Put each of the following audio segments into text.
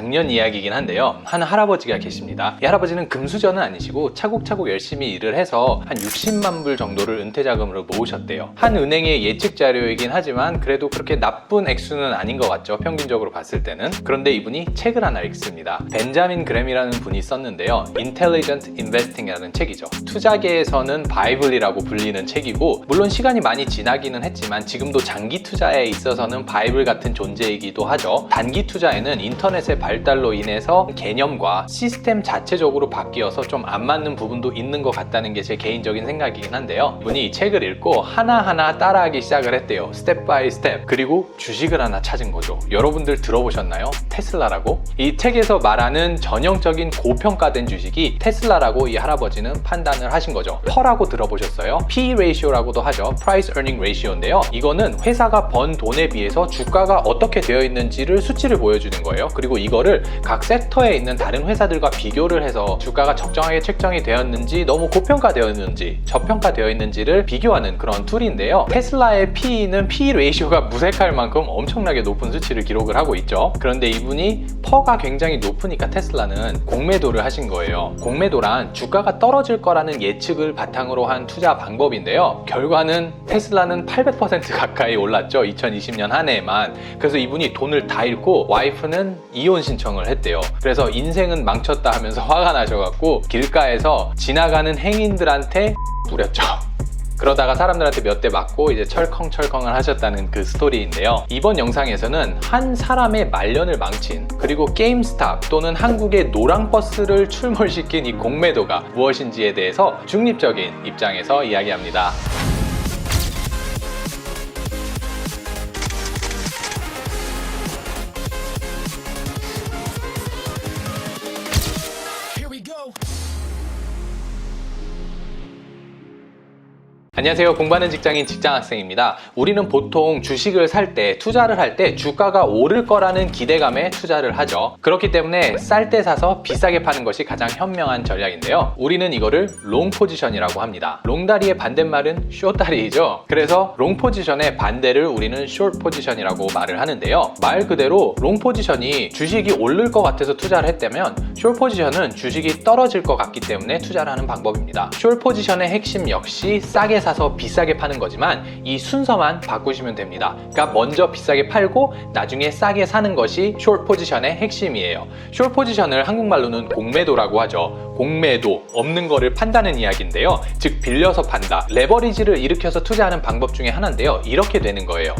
작년 이야기이긴 한데요. 한 할아버지가 계십니다. 이 할아버지는 금수저는 아니시고 차곡차곡 열심히 일을 해서 한 60만 불 정도를 은퇴 자금으로 모으셨대요. 한 은행의 예측 자료이긴 하지만 그래도 그렇게 나쁜 액수는 아닌 것 같죠. 평균적으로 봤을 때는. 그런데 이분이 책을 하나 읽습니다. 벤자민 그램이라는 분이 썼는데요. Intelligent Investing이라는 책이죠. 투자계에서는 바이블이라고 불리는 책이고 물론 시간이 많이 지나기는 했지만 지금도 장기 투자에 있어서는 바이블 같은 존재이기도 하죠. 단기 투자에는 인터넷의 발 달로 인해서 개념과 시스템 자체적으로 바뀌어서 좀 안 맞는 부분도 있는 것 같다는 게 제 개인적인 생각이긴 한데요. 이분이 이 책을 읽고 하나하나 따라하기 시작을 했대요. 스텝 바이 스텝. 그리고 주식을 하나 찾은 거죠. 여러분들 들어보셨나요? 테슬라라고? 이 책에서 말하는 전형적인 고평가된 주식이 테슬라라고 이 할아버지는 판단을 하신 거죠. 퍼라고 들어보셨어요? P 레이시오라고도 하죠. Price Earning Ratio인데요. 이거는 회사가 번 돈에 비해서 주가가 어떻게 되어 있는지를 수치를 보여주는 거예요. 그리고 이거 를 각 섹터에 있는 다른 회사들과 비교를 해서 주가가 적정하게 책정이 되었는지 너무 고평가되었는지 저평가되어 있는지를 비교하는 그런 툴인데요. 테슬라의 P는 P 레이시오가 무색할 만큼 엄청나게 높은 수치를 기록을 하고 있죠. 그런데 이분이 퍼가 굉장히 높으니까 테슬라는 공매도를 하신 거예요. 공매도란 주가가 떨어질 거라는 예측을 바탕으로 한 투자 방법인데요. 결과는 테슬라는 800% 가까이 올랐죠. 2020년 한 해에만. 그래서 이분이 돈을 다 잃고 와이프는 이혼 신청을 했대요. 그래서 인생은 망쳤다 하면서 화가 나셔갖고 길가에서 지나가는 행인들한테 뿌렸죠. 그러다가 사람들한테 몇 대 맞고 이제 철컹철컹을 하셨다는 그 스토리인데요. 이번 영상에서는 한 사람의 말년을 망친 그리고 게임스탑 또는 한국의 노랑버스를 출몰시킨 이 공매도가 무엇인지에 대해서 중립적인 입장에서 이야기합니다. 안녕하세요. 공부하는 직장인 직장학생입니다. 우리는 보통 주식을 살 때, 투자를 할 때 주가가 오를 거라는 기대감에 투자를 하죠. 그렇기 때문에 쌀 때 사서 비싸게 파는 것이 가장 현명한 전략인데요. 우리는 이거를 롱 포지션이라고 합니다. 롱다리의 반대말은 숏다리이죠. 그래서 롱 포지션의 반대를 우리는 숏 포지션이라고 말을 하는데요. 말 그대로 롱 포지션이 주식이 오를 것 같아서 투자를 했다면 숏 포지션은 주식이 떨어질 것 같기 때문에 투자를 하는 방법입니다. 숏 포지션의 핵심 역시 싸게 사서 비싸게 파는 거지만 이 순서만 바꾸시면 됩니다. 그러니까 먼저 비싸게 팔고 나중에 싸게 사는 것이 숏 포지션의 핵심이에요. 숏 포지션을 한국말로는 공매도라고 하죠. 공매도, 없는 거를 판다는 이야기인데요. 즉 빌려서 판다. 레버리지를 일으켜서 투자하는 방법 중에 하나인데요. 이렇게 되는 거예요.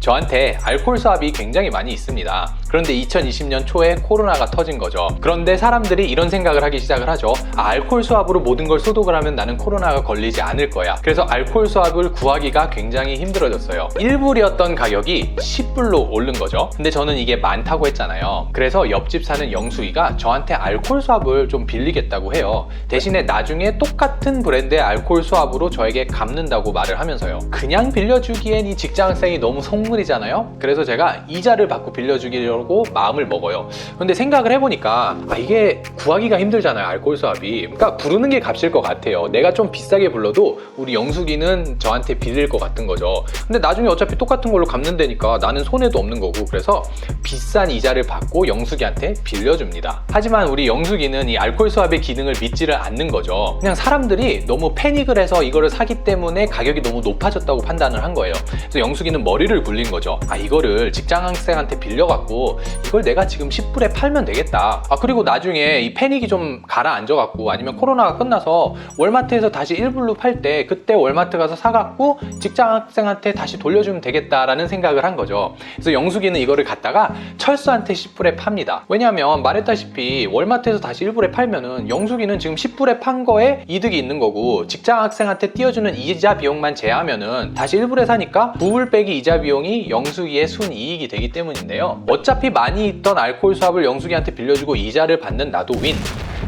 저한테 알코올 수압이 굉장히 많이 있습니다. 그런데 2020년 초에 코로나가 터진 거죠. 그런데 사람들이 이런 생각을 하기 시작을 하죠. 아, 알코올 수압으로 모든 걸 소독을 하면 나는 코로나가 걸리지 않을 거야. 그래서 알코올 수압을 구하기가 굉장히 힘들어졌어요. 1불이었던 가격이 10불로 오른 거죠. 근데 저는 이게 많다고 했잖아요. 그래서 옆집 사는 영숙이가 저한테 알코올 수압을 좀 빌리겠다고 해요. 대신에 나중에 똑같은 브랜드의 알코올 수압으로 저에게 갚는다고 말을 하면서요. 그냥 빌려주기엔 이 직장생이 너무 속물이잖아요. 그래서 제가 이자를 받고 빌려주기로 하려고 마음을 먹어요. 근데 생각을 해보니까 아, 이게 구하기가 힘들잖아요. 알코올 수압이. 그러니까 부르는 게 값일 것 같아요. 내가 좀 비싸게 불러도 우리 영숙이는 저한테 빌릴 것 같은 거죠. 근데 나중에 어차피 똑같은 걸로 갚는다니까 나는 손해도 없는 거고 그래서 비싼 이자를 받고 영숙이한테 빌려줍니다. 하지만 우리 영숙이는 이 알코올 수압의 기능을 믿지를 않는 거죠. 그냥 사람들이 너무 패닉을 해서 이거를 사기 때문에 가격이 너무 높아졌다고 판단을 한 거예요. 그래서 영숙이는 머리를 굴린 거죠. 아 이거를 직장 학생한테 빌려갖고 이걸 내가 지금 10불에 팔면 되겠다. 아 그리고 나중에 이 패닉이 좀 가라앉아 갖고 아니면 코로나가 끝나서 월마트에서 다시 1불로 팔 때 그때 월마트 가서 사갖고 직장 학생한테 다시 돌려주면 되겠다라는 생각을 한 거죠. 그래서 영숙이는 이거를 갖다가 철수한테 10불에 팝니다. 왜냐하면 말했다시피 월마트에서 다시 1불에 팔면은 영숙이는 지금 10불에 판 거에 이득이 있는 거고 직장 학생한테 띄워주는 이자 비용만 제하면은 다시 1불에 사니까 9불 빼기 이자 비용이 영숙이의 순이익이 되기 때문인데요. 어차 피 많이 있던 알코올 수압을 영숙이한테 빌려주고 이자를 받는 나도 윈.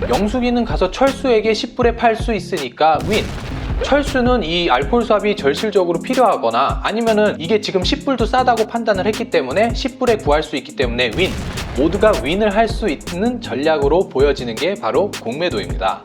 영숙이는 가서 철수에게 10불에 팔 수 있으니까 윈. 철수는 이 알코올 수압이 절실적으로 필요하거나 아니면은 이게 지금 10불도 싸다고 판단을 했기 때문에 10불에 구할 수 있기 때문에 윈. 모두가 윈을 할 수 있는 전략으로 보여지는 게 바로 공매도입니다.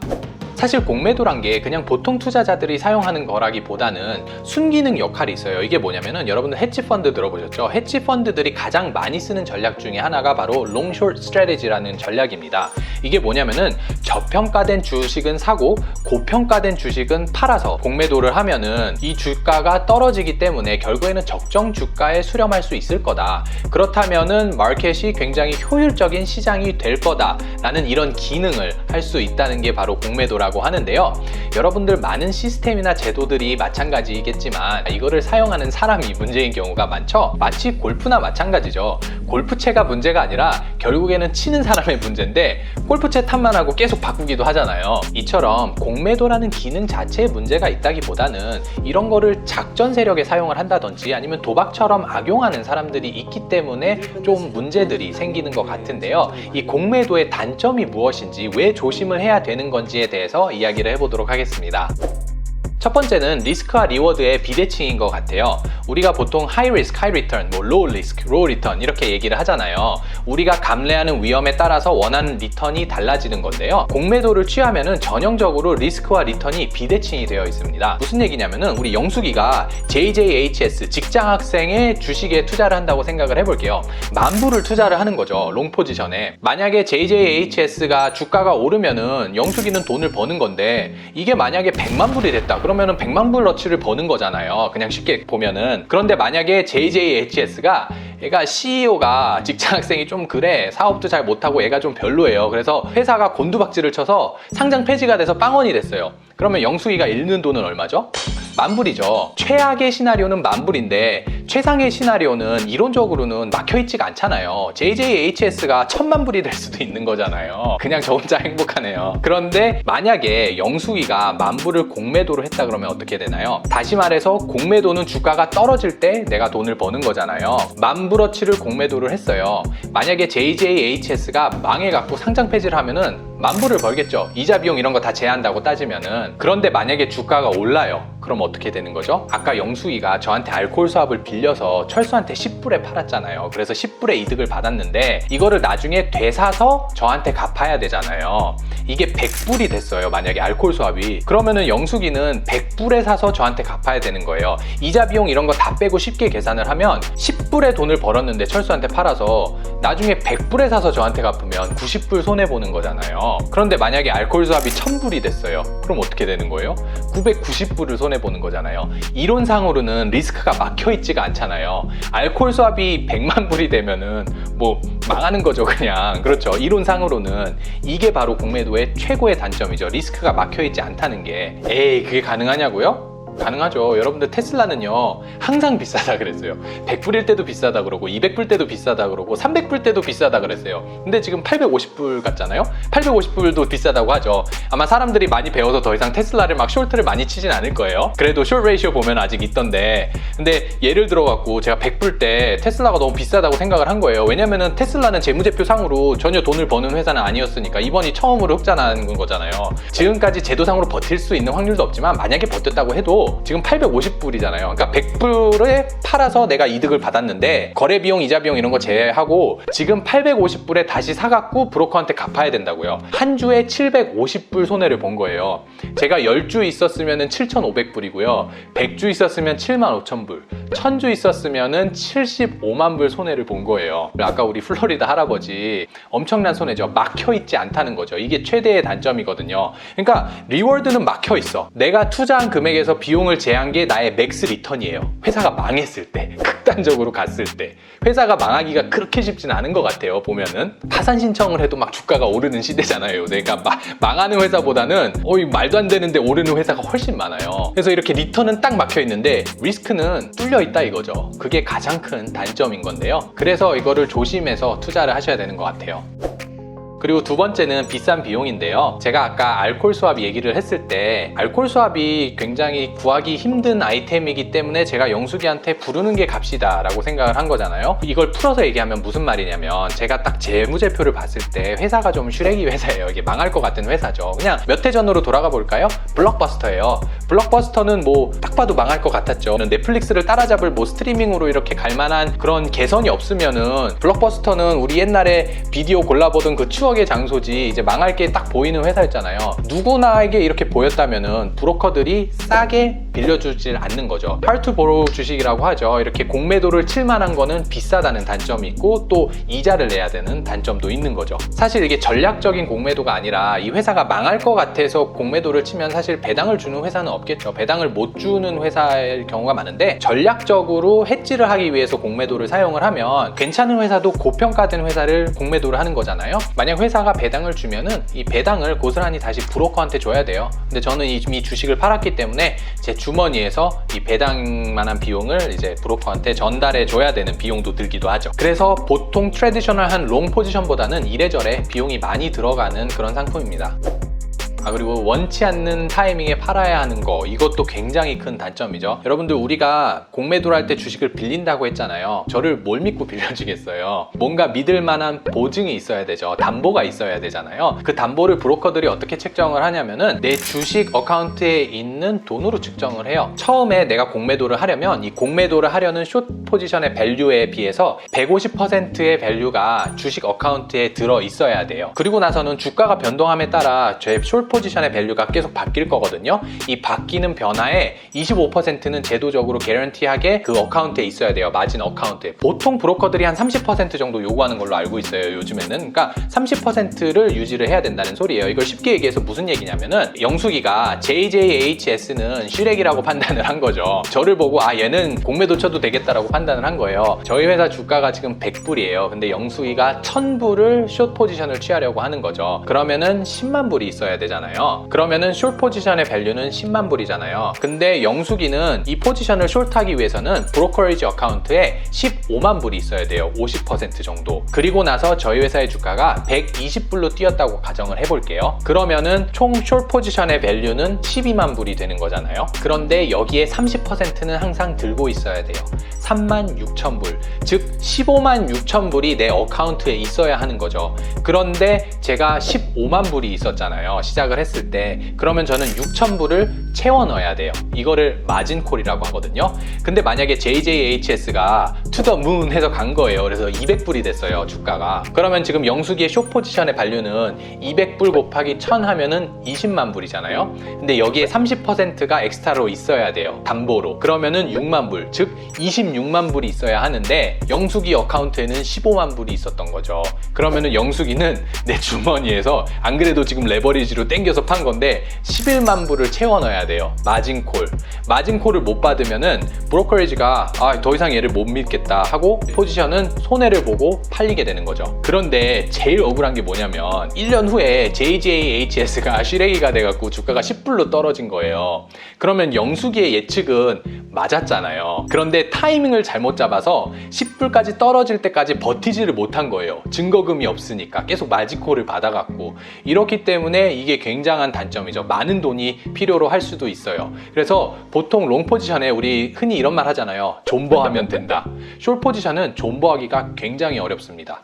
사실 공매도란 게 그냥 보통 투자자들이 사용하는 거라기보다는 순기능 역할이 있어요. 이게 뭐냐면은 여러분들 헤지 펀드 들어보셨죠? 헤지 펀드들이 가장 많이 쓰는 전략 중에 하나가 바로 롱숏 스트래티지라는 전략입니다. 이게 뭐냐면은 저평가된 주식은 사고 고평가된 주식은 팔아서 공매도를 하면은 이 주가가 떨어지기 때문에 결국에는 적정 주가에 수렴할 수 있을 거다. 그렇다면은 마켓이 굉장히 효율적인 시장이 될 거다라는 이런 기능을 할 수 있다는 게 바로 공매도라고 하는데요. 여러분들 많은 시스템이나 제도들이 마찬가지겠지만 이거를 사용하는 사람이 문제인 경우가 많죠. 마치 골프나 마찬가지죠. 골프채가 문제가 아니라 결국에는 치는 사람의 문제인데 골프채 탓만 하고 계속 바꾸기도 하잖아요. 이처럼 공매도라는 기능 자체에 문제가 있다기보다는 이런 거를 작전 세력에 사용을 한다든지 아니면 도박처럼 악용하는 사람들이 있기 때문에 좀 문제들이 생기는 것 같은데요. 이 공매도의 단점이 무엇인지 왜 조심을 해야 되는 건지에 대해서 이야기를 해보도록 하겠습니다. 첫 번째는 리스크와 리워드의 비대칭인 것 같아요. 우리가 보통 하이 리스크, 하이 리턴, 뭐 리스크, 로우 리턴 이렇게 얘기를 하잖아요. 우리가 감내하는 위험에 따라서 원하는 리턴이 달라지는 건데요. 공매도를 취하면은 전형적으로 리스크와 리턴이 비대칭이 되어 있습니다. 무슨 얘기냐면은 우리 영숙이가 JJHS 직장 학생의 주식에 투자를 한다고 생각을 해볼게요. 만불을 투자를 하는 거죠. 롱 포지션에. 만약에 JJHS가 주가가 오르면은 영숙이는 돈을 버는 건데 이게 만약에 100만 불이 됐다. 그러면은 100만 불 어치를 버는 거잖아요. 그냥 쉽게 보면은. 그런데 만약에 JJHS가 얘가 CEO가 직장 학생이 좀 그래 사업도 잘 못하고 얘가 좀 별로예요. 그래서 회사가 곤두박질을 쳐서 상장 폐지가 돼서 빵원이 됐어요. 그러면 영숙이가 잃는 돈은 얼마죠? 만불이죠. 최악의 시나리오는 만불인데 최상의 시나리오는 이론적으로는 막혀있지가 않잖아요. JJHS가 천만 불이 될 수도 있는 거잖아요. 그냥 저 혼자 행복하네요. 그런데 만약에 영숙이가 만불을 공매도로 했다 그러면 어떻게 되나요? 다시 말해서 공매도는 주가가 떨어질 때 내가 돈을 버는 거잖아요. 만불어치를 공매도를 했어요. 만약에 JJHS가 망해갖고 상장 폐지를 하면은 만불을 벌겠죠. 이자 비용 이런 거 다 제한다고 따지면은. 그런데 만약에 주가가 올라요. 그럼 어떻게 되는 거죠? 아까 영숙이가 저한테 알코올 수압을 빌려서 철수한테 10불에 팔았잖아요. 그래서 10불의 이득을 받았는데 이거를 나중에 되사서 저한테 갚아야 되잖아요. 이게 100불이 됐어요. 만약에 알코올 수압이. 그러면은 영숙이는 100불에 사서 저한테 갚아야 되는 거예요. 이자 비용 이런 거 다 빼고 쉽게 계산을 하면 10불의 돈을 벌었는데 철수한테 팔아서 나중에 100불에 사서 저한테 갚으면 90불 손해 보는 거잖아요. 그런데 만약에 알코올 수압이 1000불이 됐어요. 그럼 어떻게 되는 거예요? 990불을 손해 보는 거잖아요. 이론상으로는 리스크가 막혀 있지가 않잖아요. 알코올 수압이 100만 불이 되면은 뭐 망하는 거죠, 그냥. 그렇죠. 이론상으로는 이게 바로 공매도의 최고의 단점이죠. 리스크가 막혀 있지 않다는 게. 에이, 그게 가능하냐고요? 가능하죠. 여러분들 테슬라는요, 항상 비싸다 그랬어요. 100불일 때도 비싸다 그러고, 200불 때도 비싸다 그러고, 300불 때도 비싸다 그랬어요. 근데 지금 850불 같잖아요? 850불도 비싸다고 하죠. 아마 사람들이 많이 배워서 더 이상 테슬라를 막 숄트를 많이 치진 않을 거예요. 그래도 숄 레이시오 보면 아직 있던데. 근데 예를 들어갖고 제가 100불 때 테슬라가 너무 비싸다고 생각을 한 거예요. 왜냐면은 테슬라는 재무제표 상으로 전혀 돈을 버는 회사는 아니었으니까 이번이 처음으로 흑자 나는 거잖아요. 지금까지 제도상으로 버틸 수 있는 확률도 없지만 만약에 버텼다고 해도 지금 850불이잖아요. 그러니까 100불에 팔아서 내가 이득을 받았는데 거래 비용, 이자 비용 이런 거 제외하고 지금 850불에 다시 사갖고 브로커한테 갚아야 된다고요. 한 주에 750불 손해를 본 거예요. 제가 10주 있었으면 7,500불이고요. 100주 있었으면 75,000불. 1000주 있었으면 75만 불 손해를 본 거예요. 아까 우리 플로리다 할아버지 엄청난 손해죠. 막혀 있지 않다는 거죠. 이게 최대의 단점이거든요. 그러니까 리워드는 막혀 있어. 내가 투자한 금액에서 비용을 제한 게 나의 맥스 리턴이에요. 회사가 망했을 때, 극단적으로 갔을 때. 회사가 망하기가 그렇게 쉽진 않은 것 같아요. 보면은 파산 신청을 해도 막 주가가 오르는 시대잖아요. 그러니까 마- 망하는 회사보다는 어이 말도 안 되는데 오르는 회사가 훨씬 많아요. 그래서 이렇게 리턴은 딱 막혀 있는데 리스크는 뚫려 있다 이거죠. 그게 가장 큰 단점인 건데요. 그래서 이거를 조심해서 투자를 하셔야 되는 것 같아요. 그리고 두 번째는 비싼 비용인데요. 제가 아까 알콜 수압 얘기를 했을 때 알콜 수압이 굉장히 구하기 힘든 아이템이기 때문에 제가 영숙이한테 부르는 게 값이다 라고 생각을 한 거잖아요. 이걸 풀어서 얘기하면 무슨 말이냐면 제가 딱 재무제표를 봤을 때 회사가 좀 슈레기 회사예요. 이게 망할 것 같은 회사죠. 그냥 몇 해 전으로 돌아가 볼까요? 블록버스터예요. 블록버스터는 뭐 딱 봐도 망할 것 같았죠. 넷플릭스를 따라잡을 뭐 스트리밍으로 이렇게 갈 만한 그런 개선이 없으면은 블록버스터는 우리 옛날에 비디오 골라보던 그 추억 추억의 장소지 이제 망할 게 딱 보이는 회사였잖아요. 누구나에게 이렇게 보였다면은 브로커들이 싸게 빌려주질 않는 거죠. 팔투 보로 주식이라고 하죠. 이렇게 공매도를 칠 만한 거는 비싸다는 단점이 있고 또 이자를 내야 되는 단점도 있는 거죠. 사실 이게 전략적인 공매도가 아니라 이 회사가 망할 것 같아서 공매도를 치면 사실 배당을 주는 회사는 없겠죠. 배당을 못 주는 회사일 경우가 많은데 전략적으로 해지를 하기 위해서 공매도를 사용을 하면 괜찮은 회사도 고평가된 회사를 공매도를 하는 거잖아요. 만약 회사가 배당을 주면은 이 배당을 고스란히 다시 브로커한테 줘야 돼요. 근데 저는 이미 주식을 팔았기 때문에 제 주머니에서 이 배당만한 비용을 이제 브로커한테 전달해 줘야 되는 비용도 들기도 하죠. 그래서 보통 트레디셔널한 롱 포지션보다는 이래저래 비용이 많이 들어가는 그런 상품입니다. 아 그리고 원치 않는 타이밍에 팔아야 하는 거 이것도 굉장히 큰 단점이죠. 여러분들 우리가 공매도를 할 때 주식을 빌린다고 했잖아요. 저를 뭘 믿고 빌려주겠어요? 뭔가 믿을 만한 보증이 있어야 되죠. 담보가 있어야 되잖아요. 그 담보를 브로커들이 어떻게 책정을 하냐면은 내 주식 어카운트에 있는 돈으로 측정을 해요. 처음에 내가 공매도를 하려면 이 공매도를 하려는 숏 포지션의 밸류에 비해서 150%의 밸류가 주식 어카운트에 들어 있어야 돼요. 그리고 나서는 주가가 변동함에 따라 제 숏 포지션의 밸류가 계속 바뀔 거거든요. 이 바뀌는 변화에 25%는 제도적으로 개런티하게 그 어카운트에 있어야 돼요. 마진 어카운트에. 보통 브로커들이 한 30% 정도 요구하는 걸로 알고 있어요. 요즘에는. 그러니까 30%를 유지를 해야 된다는 소리예요. 이걸 쉽게 얘기해서 무슨 얘기냐면은 영숙이가 JJHS는 슈렉이라고 판단을 한 거죠. 저를 보고 아 얘는 공매도 쳐도 되겠다라고 판단을 한 거예요. 저희 회사 주가가 지금 100불이에요. 근데 영숙이가 1000불을 숏 포지션을 취하려고 하는 거죠. 그러면은 10만 불이 있어야 되잖아요. 거잖아요. 그러면은 숏 포지션의 밸류는 10만 불이잖아요. 근데 영숙이는 이 포지션을 숏하기 위해서는 브로커리지 어카운트에 15만 불이 있어야 돼요. 50% 정도. 그리고 나서 저희 회사의 주가가 120불로 뛰었다고 가정을 해볼게요. 그러면은 총 숏 포지션의 밸류는 12만 불이 되는 거잖아요. 그런데 여기에 30%는 항상 들고 있어야 돼요. 3만 6천 불. 즉 15만 6천 불이 내 어카운트에 있어야 하는 거죠. 그런데 제가 15만 불이 있었잖아요. 시작 을 했을 때. 그러면 저는 6천 불을 채워 넣어야 돼요. 이거를 마진콜이라고 하거든요. 근데 만약에 JJHS가 moon 해서 간 거예요. 그래서 200불이 됐어요. 주가가. 그러면 지금 영숙이의 쇼 포지션의 밸류는 200불 곱하기 1000 하면은 20만 불이잖아요. 근데 여기에 30%가 엑스트라로 있어야 돼요. 담보로. 그러면은 6만 불. 즉 26만 불이 있어야 하는데 영숙이 어카운트에는 15만 불이 있었던 거죠. 그러면은 영숙이는 내 주머니에서 안 그래도 지금 레버리지로 땡 겨서 판 건데 11만 불을 채워 넣어야 돼요. 마진콜. 마진콜을 못 받으면은 브로커리지가 아, 더 이상 얘를 못 믿겠다 하고 포지션은 손해를 보고 팔리게 되는 거죠. 그런데 제일 억울한 게 뭐냐면 1년 후에 JJHS가 시래기가 돼갖고 주가가 10불로 떨어진 거예요. 그러면 영숙이의 예측은 맞았잖아요. 그런데 타이밍을 잘못 잡아서 10불까지 떨어질 때까지 버티지를 못한 거예요. 증거금이 없으니까 계속 마지콜을 받아갖고 이렇기 때문에 이게 굉장한 단점이죠. 많은 돈이 필요로 할 수도 있어요. 그래서 보통 롱 포지션에 우리 흔히 이런 말 하잖아요. 존버하면 된다. 숏 포지션은 존버하기가 굉장히 어렵습니다.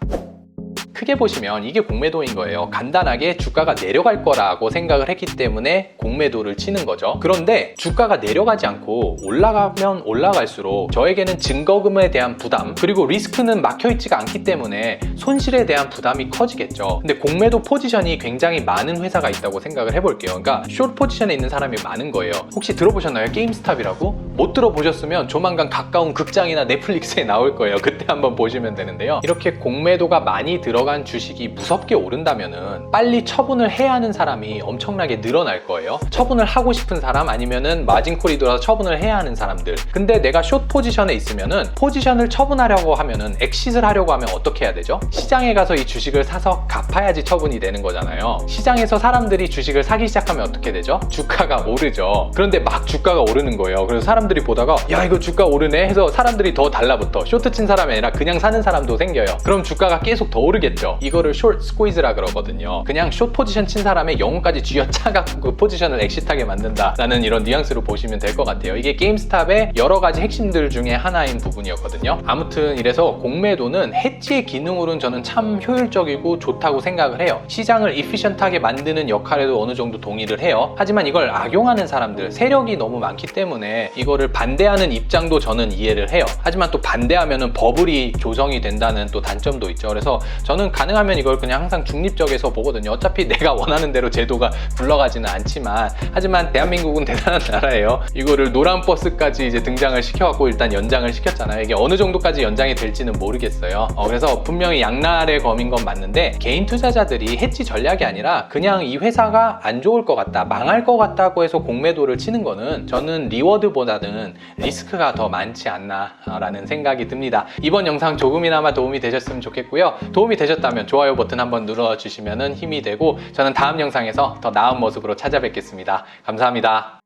크게 보시면 이게 공매도인 거예요. 간단하게 주가가 내려갈 거라고 생각을 했기 때문에 공매도를 치는 거죠. 그런데 주가가 내려가지 않고 올라가면 올라갈수록 저에게는 증거금에 대한 부담 그리고 리스크는 막혀 있지가 않기 때문에 손실에 대한 부담이 커지겠죠. 근데 공매도 포지션이 굉장히 많은 회사가 있다고 생각을 해볼게요. 그러니까 숏 포지션에 있는 사람이 많은 거예요. 혹시 들어보셨나요? 게임스탑이라고? 못 들어보셨으면 조만간 가까운 극장이나 넷플릭스에 나올 거예요. 그때 한번 보시면 되는데요. 이렇게 공매도가 많이 들어 들어간 주식이 무섭게 오른다면은 빨리 처분을 해야 하는 사람이 엄청나게 늘어날 거예요. 처분을 하고 싶은 사람 아니면은 마진콜이 돌아서 처분을 해야 하는 사람들. 근데 내가 숏 포지션에 있으면은 포지션을 처분하려고 하면은 엑시을 하려고 하면 어떻게 해야 되죠? 시장에 가서 이 주식을 사서 갚아야지 처분이 되는 거잖아요. 시장에서 사람들이 주식을 사기 시작하면 어떻게 되죠? 주가가 오르죠. 그런데 막 주가가 오르는 거예요. 그래서 사람들이 보다가 야 이거 주가 오르네 해서 사람들이 더 달라붙어. 쇼트 친 사람이 아니라 그냥 사는 사람도 생겨요. 그럼 주가가 계속 더 오르겠죠. 있죠. 이거를 숏 스퀴즈라 그러거든요. 그냥 숏 포지션 친 사람의 영혼까지 쥐어짜갖고 그 포지션을 엑시트하게 만든다라는 이런 뉘앙스로 보시면 될 것 같아요. 이게 게임스탑의 여러 가지 핵심들 중에 하나인 부분이었거든요. 아무튼 이래서 공매도는 해지의 기능으로는 저는 참 효율적이고 좋다고 생각을 해요. 시장을 이피션트하게 만드는 역할에도 어느 정도 동의를 해요. 하지만 이걸 악용하는 사람들, 세력이 너무 많기 때문에 이거를 반대하는 입장도 저는 이해를 해요. 하지만 또 반대하면은 버블이 조성이 된다는 또 단점도 있죠. 그래서 저는 저는 가능하면 이걸 그냥 항상 중립적에서 보거든요. 어차피 내가 원하는 대로 제도가 굴러가지는 않지만 하지만 대한민국은 대단한 나라예요. 이거를 노란 버스까지 이제 등장을 시켜갖고 일단 연장을 시켰잖아요. 이게 어느 정도까지 연장이 될지는 모르겠어요. 어, 그래서 분명히 양날의 검인 건 맞는데 개인 투자자들이 해지 전략이 아니라 그냥 이 회사가 안 좋을 것 같다, 망할 것 같다고 해서 공매도를 치는 거는 저는 리워드보다는 리스크가 더 많지 않나라는 생각이 듭니다. 이번 영상 조금이나마 도움이 되셨으면 좋겠고요. 도움이 되 셨다면 좋아요 버튼 한번 눌러주시면 힘이 되고 저는 다음 영상에서 더 나은 모습으로 찾아뵙겠습니다. 감사합니다.